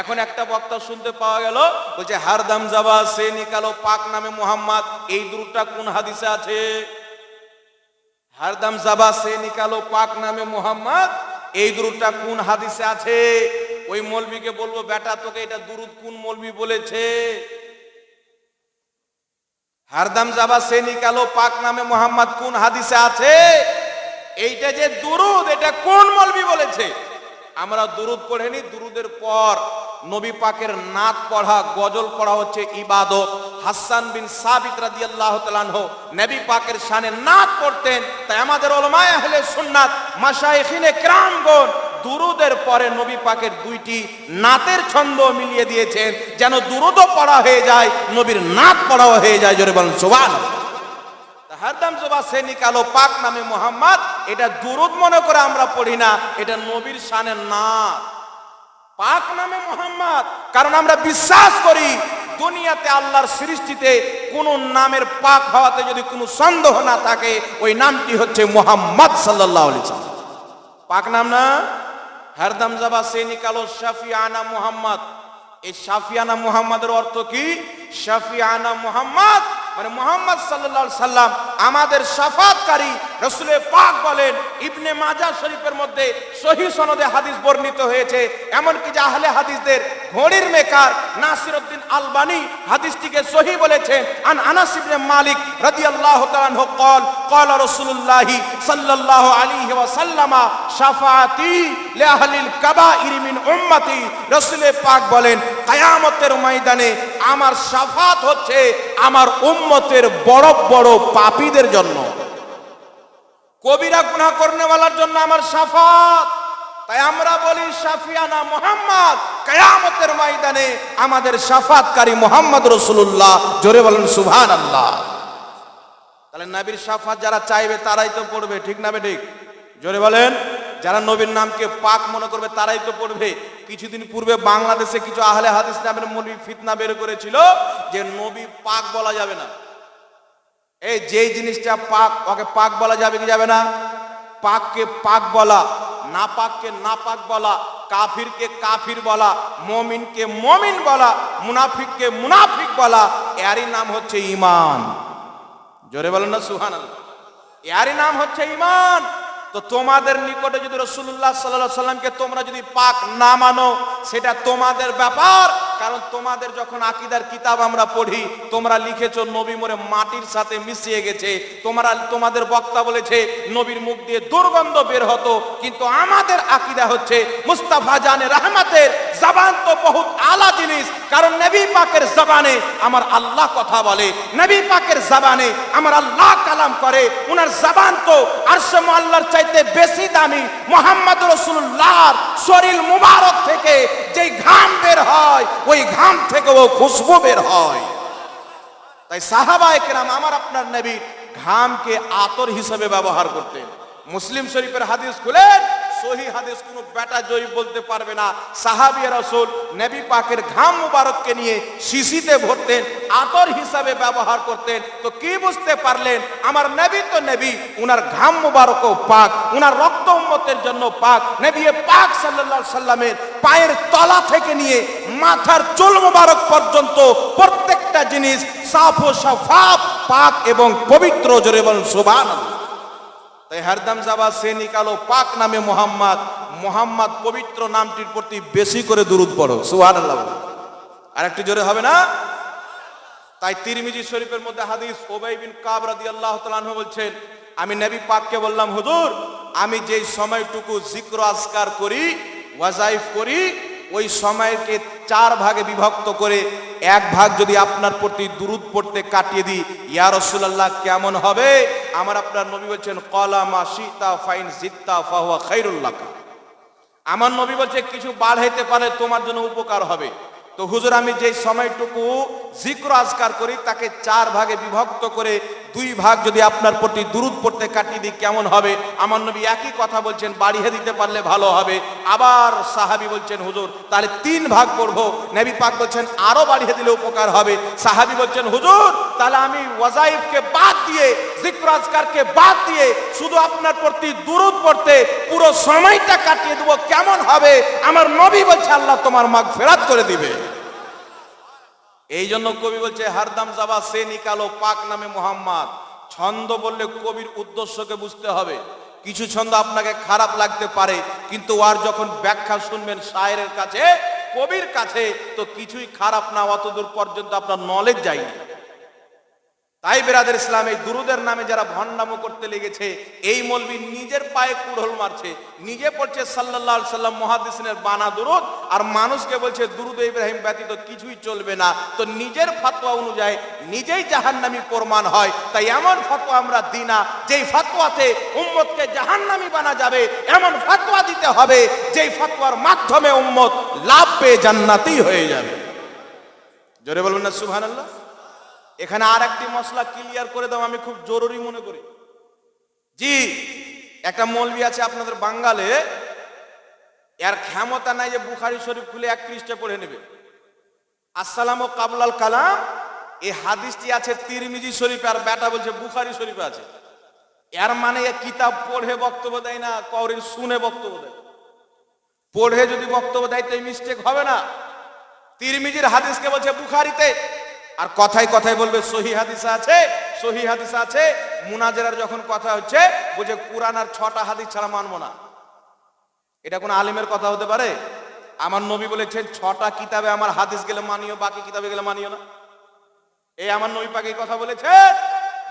এখন একটা বক্তা শুনতে পাওয়া গেল, বলছে হারদাম জাবা সে নিকালো পাক নামে মোহাম্মদ, এই দুরুদটা কোন হাদিসে আছে? হারদাম জাবা সে নিকালো পাক নামে মোহাম্মদ, এই দুরুদটা কোন হাদিসে আছে? ওই মলবিকে বলব, বেটা, তোকে এটা দুরুদ কোন মলবি বলেছে? হারদাম জাবা সে নিকালো পাক নামে মোহাম্মদ কোন হাদিসে আছে? এইটা যে দুরুদ, এটা কোন মলবি বলেছে? আমরা দুরুদ পড়েনি, দুরুদের পর। নবী পাকের নাত পড়া, গজল পড়া হচ্ছে ইবাদত। হাসান বিন সাবিত রাদিয়াল্লাহু তাআলাহ নবী পাকের শানে নাত পড়তেন। তাই আমাদের ওলামায়ে আহলে সুন্নাত মাশায়েখিনে কিরামগণ দুরুদের পরে নবী পাকের দুইটি নাতের ছন্দ মিলিয়ে দিয়েছেন। যেন দুরুদও পড়া হয়ে যায়, নবীর নাত পড়াও হয়ে যায়, জোরে বলেন সুবহানাল্লাহ। হারদাম জবা সে নিকালো পাক নামে মোহাম্মদ, এটা দুরুদ মনে করে আমরা পড়ি না, এটা নবীর শানের নাত। পাক নামে মোহাম্মদ। কারণ আমরা বিশ্বাস করি, দুনিয়াতে আল্লাহর সৃষ্টিতে কোন নামের পাক হওয়াতে যদি কোনো সন্দেহ না থাকে, ওই নামটি হচ্ছে মোহাম্মদ সাল্লাল্লাহু আলাইহি পাক নাম না? হারদাম জাবা সে নিকালো শাফিয়ানা মুহাম্মদ। এই শাফিয়ানা মুহাম্মাদের অর্থ কি? শাফিয়ানা মুহাম্মদ মানে মোহাম্মদ সাল্লা সাল্লাম আমাদের সাফাতকারী রসুলের পাক বলেন, ইবনে মাজা শরীফের মধ্যে সহি সনদে হাদিস বর্ণিত হয়েছে। এমনকি যে আহলে হাদিসদের ঘড়ির মেকার নাসির উদ্দিন আলবানি হাদিসটিকে সহি বলেছেন, আন আনাস ইবনে মালিক রাজি আল্লাহ তালান কল কল রসুল্লাহি সাল্লাহ আলী সাল্লামা সাফাতি লে কাবা ইরিমিন উম্মতি। রসুলের পাক বলেন কিয়ামতের ময়দানে আমার শাফাত হচ্ছে আমার উম্মতের বড় বড় পাপীদের জন্য। কবিরা গুনাহ করনেওয়ালার জন্য আমার শাফাত তাই আমরা বলি শাফিয়ানা মোহাম্মদ, কায়ামতের ময়দানে আমাদের শাফাতকারী মোহাম্মদ রাসূলুল্লাহ। জোরে বলেন সুবহানাল্লাহ। তাহলে নবীর শাফাত যারা চাইবে তারাই তো পড়বে, ঠিক না ঠিক? জোরে বলেন। যারা নবীর নামকে পাক মনে করবে তারাই তো পড়বে। কিছুদিন পূর্বে বাংলাদেশে কিছু আহলে হাদিস নামের মৌলবী ফিতনা বের করেছিল যে নবী পাক বলা যাবে না। এই যেই জিনিসটা পাক, ওকে পাক বলা যাবে কি যাবে না? পাককে পাক বলা, না পাককে না পাক বলা, কাফিরকে কাফির বলা, মমিনকে মমিন বলা, মুনাফিককে মুনাফিক বলা, এরই নাম হচ্ছে ইমান জোরে বলেন না সুহান এরই নাম হচ্ছে ইমান তো তোমাদের নিকটে যদি রসুল্লাহ সাল্লাহ সাল্লামকে তোমরা যদি পাক না মানো, সেটা তোমাদের ব্যাপার। কারণ তোমাদের যখন আকিদার কিতাব আমরা পড়ি, তোমরা লিখেছ, নবী মোরে মাটির সাথে মিশিয়ে গেছে। তোমরা, তোমাদের বক্তা বলেছে, নবীর মুখ দিয়ে দুর্গন্ধ বের হতো। কিন্তু আমাদের আকিদা হচ্ছে, মুস্তাফা জানে রহমতের, জবান তো বহুত আলা জিনিস, কারণ নবী পাকের জবানে আমার আল্লাহ কথা বলে, নবী পাকের জবানে আমার আল্লাহ কালাম করে, উনার জবান তো আরশে আল্লাহর চাইতে বেশি দামি। মোহাম্মদ রসুল্লাহর শরীর মুবারক থেকে যেই ঘাম বের হয়, ওই ঘাম থেকে ও খুশবু বের হয়। তাই সাহাবা একরাম আমার আপনার নবী ঘামকে আতর হিসেবে ব্যবহার করতেন। মুসলিম শরীফের হাদিস খুলেন সহি হাদিস কোনো বেটা জয়ী বলতে পারবে না। সাহাবিয়া রসুল নবী পাকের ঘাম মুবারককে নিয়ে শিশিতে ভরতেন, আতর হিসাবে ব্যবহার করতেন। তো কি বুঝতে পারলেন? আমার নবী তো নবী, উনার ঘাম মুবারকও পাক, উনার রক্ত উম্মতের জন্য পাক। নবী পাক সাল্লাল্লাহু সাল্লামের পায়ের তলা থেকে নিয়ে মাথার চুল মুবারক পর্যন্ত প্রত্যেকটা জিনিস সাফ ও সাফাপ পাক এবং পবিত্র জোরে বলুন সুবহানাল্লাহ। তাই হরদম জাবা সে নিকালো পাক নামে মোহাম্মদ। মোহাম্মদ পবিত্র নামটির প্রতি বেশি করে দুরুদ পড়ো সুহান আল্লাহ আর একটু জোরে হবে না? তাই তিরমিজি শরীফের মধ্যে হাদিস ওবাই বিন কাব রাদিয়াল্লাহু তাআলা আনহু বলছেন, আমি নবী পাককে বললাম, হুজুর, আমি যেই সময়টুকু জিক্র আজকার করি, ওয়াজাইফ করি, ওই সময়কে চার ভাগে বিভক্ত করে এক ভাগ যদি আপনার প্রতি দুরুদ পড়তে কাটিয়ে দিই, ইয়া রাসূলুল্লাহ, কেমন হবে? আমার আপনার নবী বলছেন কলামা সীতা ফাইন জিত্তা ফাহুয়া খাইরুল লাকা। আমার নবী বলছে, কিছু বাড়াইতে পারে তোমার জন্য উপকার হবে। তো হুজুর, আমি যে সময়টুকু জিক্র আজকার করি, তাকে চার ভাগে বিভক্ত করে দুই ভাগ যদি আপনার প্রতি দুরুদ পড়তে কাটিয়ে দিই, কেমন হবে? আমার নবী একই কথা বলছেন, বাড়িয়ে দিতে পারলে ভালো হবে। আবার সাহাবি বলছেন, হুজুর, তাহলে তিন ভাগ পড়ব। নবী পাক বলছেন, আরও বাড়িয়ে দিলে উপকার হবে। সাহাবি বলছেন, হুজুর, তাহলে আমি ওয়াজাইফকে বাদ দিয়ে জিক্রাজকারকে বাদ দিয়ে, শুধু আপনার প্রতি দুরুদ পড়তে পুরো সময়টা কাটিয়ে দেবো, কেমন হবে? আমার নবী বলছে, আল্লাহ তোমার মাগ ফেরাত করে দিবে। এই জন্য কবি বলছে, হারদাম জাবা সে নিকালো পাক নামে মোহাম্মদ। ছন্দ বললে কবির উদ্দেশ্যকে বুঝতে হবে। কিছু ছন্দ আপনাকে খারাপ লাগতে পারে, কিন্তু আর যখন ব্যাখ্যা শুনবেন শায়ের কাছে, কবির কাছে, তো কিছুই খারাপ না, অতদূর পর্যন্ত আপনার নলেজ যায়নি। তাই বেরাদের ইসলাম এই দুরুদের নামে যারা ভণ্ডামো করতে লেগেছে, এই মলবি নিজের পায়ে কুড়হল মারছে, নিজে পড়ছে আলাইহি সাল্লাম মহাদিসিনের বানা দুরুদ, আর মানুষকে বলছে, দুরুদ ইব্রাহিম ব্যতীত কিছুই চলবে না। তো নিজের ফাতোয়া অনুযায়ী নিজেই জাহান্নামী প্রমাণ হয়। তাই এমন ফাতোয়া আমরা দিই না, যেই ফাতোয়াতে উম্মতকে জাহান্নামী বানা যাবে, এমন ফাতোয়া দিতে হবে, যেই ফাতোয়ার মাধ্যমে উম্মত লাভ পেয়ে জান্নাতেই হয়ে যাবে। জোরে বলবেন না, সুবহানাল্লাহ? এখানে আর একটি মশলা ক্লিয়ার করে দাও, আমি খুব জরুরি মনে করি। জি, একটা মৌলবি আছে আপনাদের বাঙ্গালে, এর ক্ষমতা নাই যে বুখারি শরীফ খুলে এক পৃষ্ঠা পড়ে নেবে। আসসালাম ও কাবলাল কালাম এই হাদিসটি আছে তিরমিজি শরীফ, আর বেটা বলছে বুখারি শরীফ আছে। এর মানে এ কিতাব পড়ে বক্তব্য দেয় না কৌরির শুনে বক্তব্য দেয়। পড়ে যদি বক্তব্য দেয়, তো মিস্টেক হবে না। তিরমিজির হাদিসকে বলছে বুখারিতে আর কথায় কথায় বলবে, সহি হাদিস আছে, সহি হাদিসা আছে। মুনাজেরার যখন কথা হচ্ছে, বলছে, কোরআন আর ছটা হাদিস ছাড়া মানবো না। এটা কোন আলিমের কথা হতে পারে? আমার নবী বলেছেন, ছটা কিতাবে আমার হাদিস গেলে মানিও, বাকি কিতাবে গেলে মানিও না। এই আমার নবী পাকে কথা বলেছে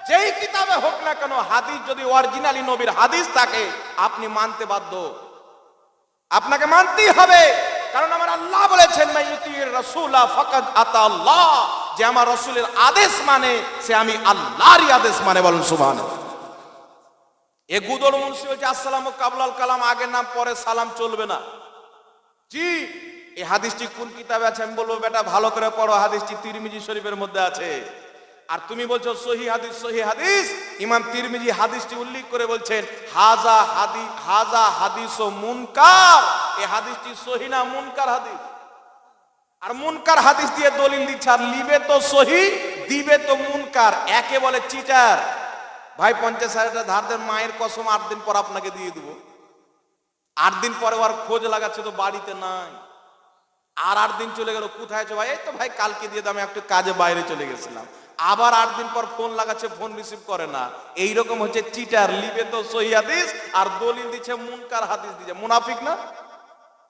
যেই কিতাবে হোক না কেন, হাদিস যদি অরিজিনালি নবীর হাদিস থাকে, আপনি মানতে বাধ্য। আপনাকে মানতেই হবে, কারণ আমার আল্লাহ বলেছেন, মাইয়ুতির রাসূলা ফাকাদ আতা আল্লাহ যে আমার রসুলের আদেশ মানে সে আমি আল্লাহরই আদেশ মানে বলুন সুবহানাল্লাহ। এ গুদর মুন্সি বলছে, আসসালামু কাবলাল কালাম, আগের নাম পরে সালাম চলবে না। জি এই হাদিসটি কোন কিতাবে আছে? আমি বলব, বেটা, ভালো করে পড়ো, হাদিসটি তিরমিজি শরীফের মধ্যে আছে। আর তুমি বলছো, সহি হাদিস সহি হাদিস? ইমাম তিরমিজি হাদিসটি উল্লেখ করে বলছেন, হাজা হাদি, হাজা হাদিস ও মুনকার। এই হাদিসটি সহি না মুনকার হাদিস? আর মুনকার হাদিস দিয়ে দলিল দিচ্ছে, আর লিবে তো সহি, দিবে তো মুনকার। একে বলে, চিটার, ভাই, পঞ্চাশ হাজার ধার দেন, মায়ের কসম আট দিন পর আপনাকে দিয়ে দেবো। আট দিন পরে আর খোঁজ লাগাচ্ছে তো বাড়িতে নাই। আর আট দিন চলে গেল, কোথায় আছে ভাই? এই তো ভাই, কালকে দিয়ে দামে একটু কাজে বাইরে চলে গেছিলাম। আবার আট দিন পর ফোন লাগাচ্ছে, ফোন রিসিভ করে না। এইরকম হচ্ছে চিটার, লিবে তো সহি হাদিস, আর দলিল দিচ্ছে, মুনকার হাদিস দিচ্ছে। মুনাফিক না?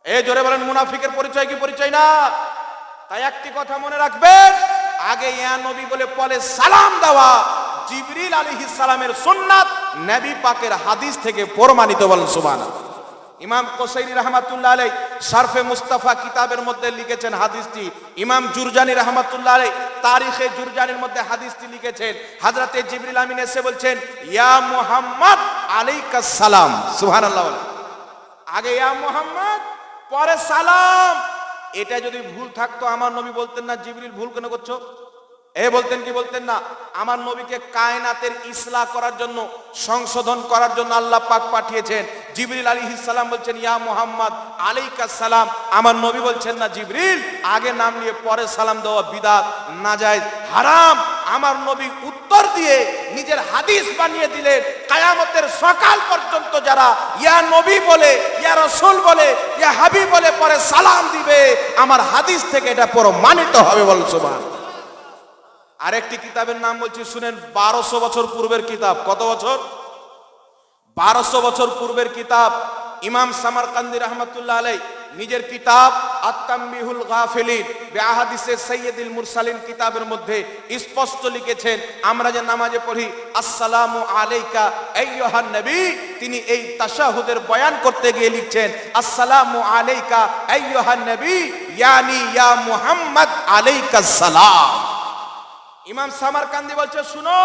এই জোরে বলেন, মুনাফিকের পরিচয় কি পরিচয় না? তাই একটি কথা মনে রাখবেন, আগে ইয়া নবী বলে পরে সালাম দেওয়া জিবরিল আলাইহিস সালামের সুন্নাত নবী পাকের হাদিস থেকে প্রমাণিত বলেন, সুবহানাল্লাহ। ইমাম কোসাইরি রহমাতুল্লাহ আলাই শারফে মুস্তাফা কিতাবের মধ্যে লিখেছেন হাদিসটি। ইমাম জুরজানি রহমাতুল্লাহ আলাই তারিখে জুরজানির মধ্যে হাদিসটি লিখেছেন। হাজরাতে জিবরিল আমিন এসে বলছেন, ইয়া মুহাম্মদ আলাইকাস সালাম। সুবহানাল্লাহ। আগে ইয়া মুহাম্মদ, পরে সালাম। এটা যদি ভুল থাকতো, আমার নবী বলতেন না, জিবরিল ভুল কেন করছ? এ বলতেন কি বলতেন না, আমার নবীকে কায়নাতের ইসলাহ করার জন্য, সংশোধন করার জন্য আল্লাহ পাক পাঠিয়েছেন। জিবরিল আলী ইসালাম বলছেন, ইয়া মোহাম্মদ আলাইকা সালাম। আমার নবী বলছেন না, জিবরিল, আগে নাম নিয়ে পরে সালাম দেওয়া বিদাত না যায় হারাম। আমার নবী উত্তর দিয়ে নিজের হাদিস বানিয়ে দিলেন, কায়ামতের সকাল পর্যন্ত যারা ইয়া নবী বলে, ইয়া রসুল বলে, ইয়া হাবি বলে পরে সালাম দিবে, আমার হাদিস থেকে এটা প্রমাণিত হবে বল সুবহান। আরেকটি কিতাবের নাম বলছি, শুনেন, বারোশো বছর পূর্বের কিতাব। কত বছর? বারোশো বছর পূর্বের কিতাব। ইমাম সামারকান্দি রহমতুল্লাহ আলাই নিজের কিতাব আত্তাম্বিহুল গাফিলিন বেআহাদিসে সৈয়দুল মুরসালিন কিতাবের মধ্যে স্পষ্ট লিখেছেন, আমরা যে নামাজে পড়ি, আসসালামু আলাইকা আইয়ুহান নবী, তিনি এই তাশাহুদের বয়ান করতে গিয়ে লিখছেন, আসসালামু আলাইকা আইয়ুহান নবী, ইয়ানি ইয়া মুহাম্মদ আলাইকাস সালাম। ইমাম সামারকান্দি বলছে, শুনো,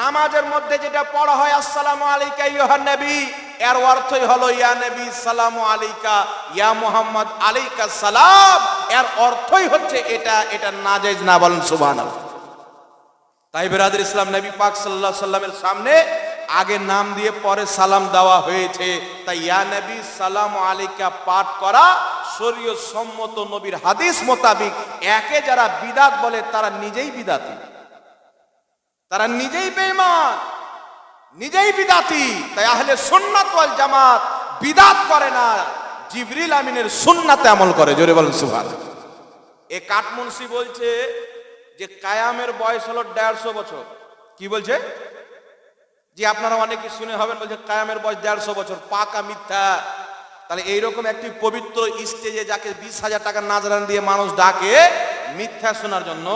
নামাজের মধ্যে যেটা পড়া হয়, আসসালামু আলাইকা ইয়া নবী এর অর্থই হলো, ইয়া নবী, সালামু আলাইকা, ইয়া মুহাম্মদ, আলাইকা সালাম। এর অর্থই হচ্ছে এটা এটা নাজেজ না বলেন, সুবহানাল্লাহ। তাই বেরাদের ইসলাম নবী পাক সাল্লাহ সাল্লামের সামনে আগে নাম দিয়ে পরে সালাম দেওয়া হয়েছে। তাই ইয়া নবী, সালাম আলাইকা পাঠ করা শরীয় সম্মত নবীর হাদিস মোতাবিক। একে যারা বিদাত বলে, তারা নিজেই বিদাতি। তারা নিজেই বেঈমান। নিজেই বিদাতি, তাই আহলে সুন্নাত ওয়াল জামাত বিদাত করে না। জিবরিল আমিনের সুন্নাতে আমল করে, জোরে বলেন সুবহান এ কাঠমুন্সি বলছে যে কায়ামের বয়স হলো দেড়শো বছর। কি বলছে? যে আপনারা অনেকে শুনে হবেন, বলছে কায়ামের বয়স দেড়শো বছর, পাকা মিথ্যা। তাহলে এইরকম একটি পবিত্র স্টেজে যাকে বিশ হাজার টাকা নাজরান দিয়ে মানুষ ডাকে মিথ্যা শোনার জন্য।